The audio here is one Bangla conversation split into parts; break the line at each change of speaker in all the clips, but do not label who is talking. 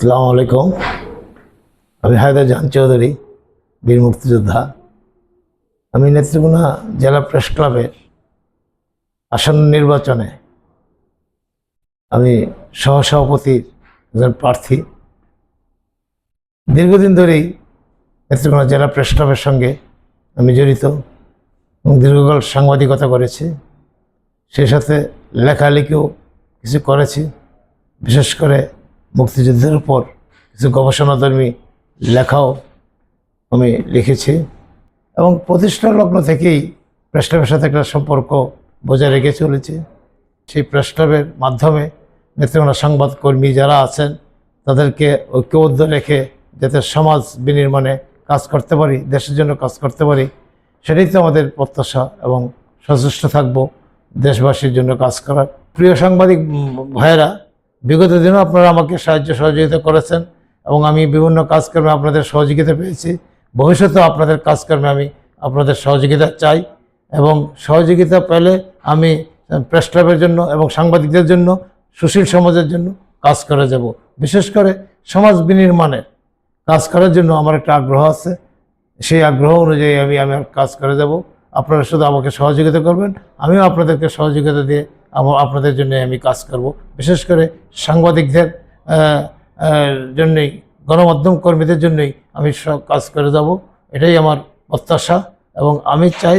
আসসালামু আলাইকুম। আমি হায়দার জাহান চৌধুরী, বীর মুক্তিযোদ্ধা। আমি নেত্রকোনা জেলা প্রেস ক্লাবের আসন্ন নির্বাচনে আমি সহসভাপতির একজন প্রার্থী। দীর্ঘদিন ধরেই নেত্রকোনা জেলা প্রেস ক্লাবের সঙ্গে আমি জড়িত এবং দীর্ঘকাল সাংবাদিকতা করেছি। সেই সাথে লেখালেখিও কিছু করেছি, বিশেষ করে মুক্তিযুদ্ধের উপর কিছু গবেষণাধর্মী লেখাও আমি লিখেছি। এবং প্রতিষ্ঠা লগ্ন থেকেই প্রেস ক্লাবের সাথে একটা সম্পর্ক বজায় রেখে চলেছে। সেই প্রেস ক্লাবের মাধ্যমে নেত্রকোনা সংবাদকর্মী যারা আছেন, তাদেরকে ঐক্যবদ্ধ রেখে যাতে সমাজ বিনির্মাণে কাজ করতে পারি, দেশের জন্য কাজ করতে পারি, সেটাই তো আমাদের প্রত্যাশা এবং সচেষ্ট থাকব দেশবাসীর জন্য কাজ করার। প্রিয় সাংবাদিক ভাইয়েরা বিগত দিনেও আপনারা আমাকে সাহায্য সহযোগিতা করেছেন এবং আমি বিভিন্ন কাজকর্মে আপনাদের সহযোগিতা পেয়েছি। ভবিষ্যতেও আপনাদের কাজকর্মে আমি আপনাদের সহযোগিতা চাই এবং সহযোগিতা পেলে আমি প্রেস ক্লাবের জন্য এবং সাংবাদিকদের জন্য, সুশীল সমাজের জন্য কাজ করে যাব। বিশেষ করে সমাজ বিনির্মাণের কাজ করার জন্য আমার একটা আগ্রহ আছে। সেই আগ্রহ অনুযায়ী আমি আমার কাজ করে যাব। আপনারা শুধু আমাকে সহযোগিতা করবেন, আমিও আপনাদেরকে সহযোগিতা দিয়ে আপনাদের জন্য আমি কাজ করব। বিশেষ করে সাংবাদিকদের জন্যই, গণমাধ্যম কর্মীদের জন্যই আমি সব কাজ করে যাব। এটাই আমার প্রত্যাশা এবং আমি চাই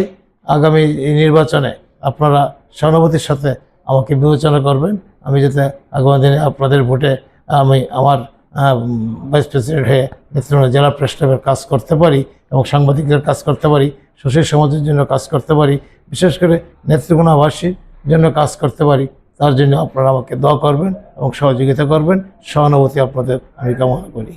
আগামী নির্বাচনে আপনারা সহানুভূতির সাথে আমাকে বিবেচনা করবেন। আমি যাতে আগামী দিনে আপনাদের ভোটে আমি আমার ভাইস প্রেসিডেন্ট হয়ে নেত্রকোনা জেলা প্রেস কাজ করতে পারি এবং সাংবাদিকদের কাজ করতে পারি, সুশীল সমাজের জন্য কাজ করতে পারি। বিশেষ করে নেত্রকোনাবাসীর জন্য কাজ করতে পারি, তার জন্য আপনারা আমাকে দোয়া করবেন এবং সহযোগিতা করবেন। সহানুভূতি আপনাদের আমি কামনা করি।